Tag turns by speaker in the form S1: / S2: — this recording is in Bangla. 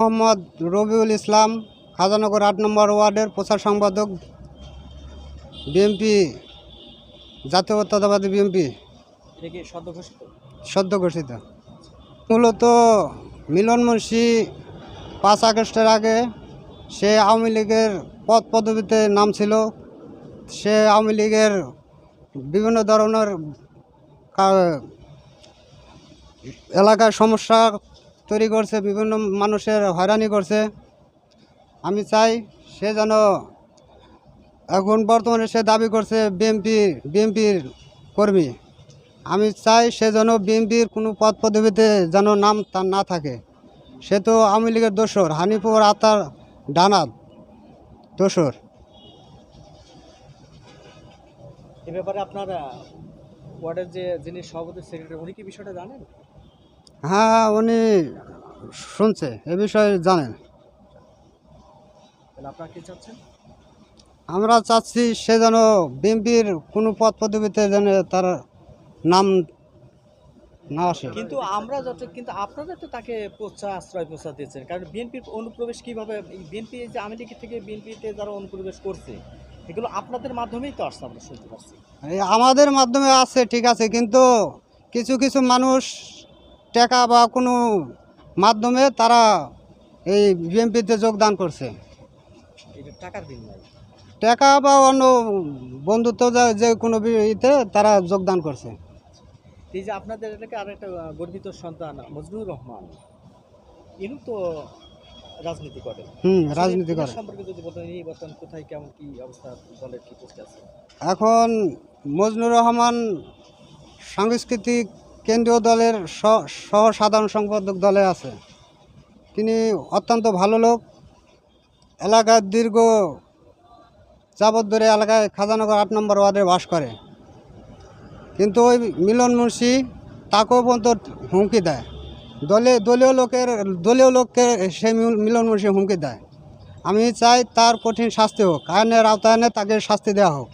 S1: মোহাম্মদ রবিউল ইসলাম খাজানগর আট নম্বর ওয়ার্ডের প্রচার সম্পাদক বিএমপি জাতীয়তাবাদী বিএমপি
S2: সদ্য ঘোষিত?
S1: মূলত মিলন মুন্সি পাঁচ আগস্টের আগে সে আওয়ামী লীগের পদ পদবিতে নাম ছিল। সে আওয়ামী লীগের বিভিন্ন ধরনের এলাকায় সমস্যা তৈরি করছে বিভিন্ন মানুষের হয়রানি করছে। আমি চাই সে যেন এখন বর্তমানে সে দাবি করছে বিএমপি বিএমপির কর্মী। আমি চাই সে যেন বিএনপির কোনো পদ পদবিতে যেন নাম তার না থাকে। সে তো আওয়ামী লীগের দোসর হানিপুর আতার ডানাত দোসর
S2: এ ব্যাপারে আপনার ওয়ার্ডের যে যিনি সভাপতি সেক্রেটারি উনি কি বিষয়টা জানেন?
S1: হ্যাঁ উনি শুনছে এ বিষয়ে জানেন। আমরা চাচ্ছি সে যেন বিএনপির কোনো পদ পদবিতে যেন তার নাম না আসে।
S2: কিন্তু আমরা যত কিন্তু আপনারা তো তাকে প্রচার আশ্রয় প্রচার দিয়েছেন। কারণ বিএনপির অনুপ্রবেশ কীভাবে বিএনপি যে আওয়ামী লীগ থেকে বিএনপিতে যারা অনুপ্রবেশ করছে এগুলো আপনাদের মাধ্যমেই তো আসছে আমরা শুনতে পাচ্ছি।
S1: আমাদের মাধ্যমে আছে ঠিক আছে কিন্তু কিছু কিছু মানুষ টাকা বা কোনো মাধ্যমে তারা এই বিএনপিতে যোগদান করছে। টাকা বা অন্য বন্ধুত্ব যা- কোনো ইতে তারা যোগদান করছে।
S2: এই যে আপনাদের এলাকায় আর একটা গর্বিত সন্তান মজনুর রহমান। ইনু তো রাজনীতি করে
S1: হুম রাজনীতি করে
S2: সম্পর্কে যদি বলতেন এই বর্তমান কোথায় কেমন কি অবস্থা দলের কি পোস্ট আছে?
S1: এখন মজনুর রহমান সাংস্কৃতিক কেন্দ্রীয় দলের স- সহ সাধারণ সম্পাদক দলে আছে। তিনি অত্যন্ত ভালো লোক। এলাকার দীর্ঘ যাবৎ ধরে এলাকায় খাজানগর আট নম্বর ওয়ার্ডে বাস করে। কিন্তু ওই মিলন মুন্সি তাকেও পর্যন্ত হুমকি দেয়। দলে, দলীয় লোকের, দলীয় লোককে মিল- মিলন মুন্সি হুমকি দেয়। আমি চাই তার কঠিন শাস্তি হোক। আইনের আওতায়নে তাকে শাস্তি দেওয়া হোক।